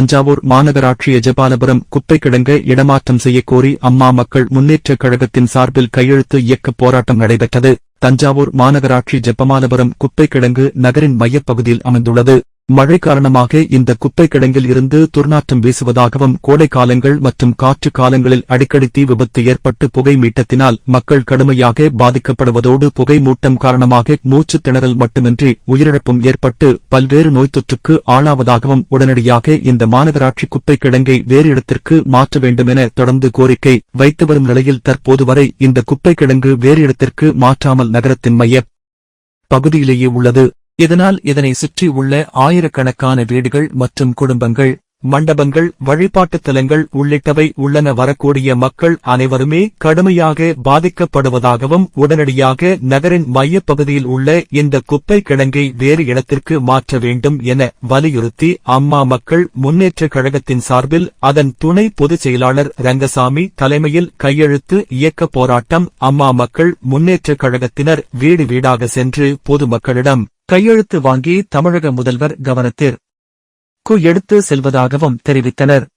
தஞ்சாவூர் மாநகராட்சி எஜபாலபுரம் குப்பை கிடங்க இடமாற்றம் செய்யக்கோரி அம்மா மக்கள் முன்னேற்றக் கழகத்தின் சார்பில் கையெழுத்து இயக்க போராட்டம் நடைபெற்றது. தஞ்சாவூர் மாநகராட்சி ஜெப்பமாலபுரம் குப்பை கிடங்கு நகரின் மையப்பகுதியில் அமைந்துள்ளது. மழை காரணமாக இந்த குப்பை கிடங்கில் இருந்து துர்நாற்றம் வீசுவதாகவும் கோடை காலங்கள் மற்றும் காற்று காலங்களில் அடிக்கடி தீ விபத்து ஏற்பட்டு புகை மீட்டத்தினால் மக்கள் கடுமையாக பாதிக்கப்படுவதோடு புகை மூட்டம் காரணமாக மூச்சுத் திணறல் மட்டுமின்றி உயிரிழப்பும் ஏற்பட்டு பல்வேறு நோய் தொற்றுக்கு ஆளாவதாகவும் உடனடியாக இந்த மாநகராட்சி குப்பை கிடங்கை வேறு இடத்திற்கு மாற்ற வேண்டும் என தொடர்ந்து கோரிக்கை வைத்து வரும் நிலையில் தற்போது வரை இந்த குப்பை கிடங்கு வேறு இடத்திற்கு மாற்றாமல் நகரத்தின் மைய பகுதியிலேயே உள்ளது. இதனால் இதனை சுற்றி உள்ள ஆயிரக்கணக்கான வீடுகள் மற்றும் குடும்பங்கள் மண்டபங்கள் வழிபாட்டுத் தலங்கள் உள்ளிட்டவை உள்ளன. வரக்கூடிய மக்கள் அனைவருமே கடுமையாக பாதிக்கப்படுவதாகவும் உடனடியாக நகரின் மையப்பகுதியில் உள்ள இந்த குப்பை கிழங்கை வேறு இடத்திற்கு மாற்ற வேண்டும் என வலியுறுத்தி அம்மா மக்கள் முன்னேற்ற கழகத்தின் சார்பில் அதன் துணை பொதுச் செயலாளர் ரங்கசாமி தலைமையில் கையெழுத்து இயக்க போராட்டம் அம்மா மக்கள் முன்னேற்ற கழகத்தினர் வீடு வீடாக சென்று பொதுமக்களிடம் கையெழுத்து வாங்கி தமிழக முதல்வர் கவனத்திற்கு எடுத்து செல்வதாகவும் தெரிவித்தனர்.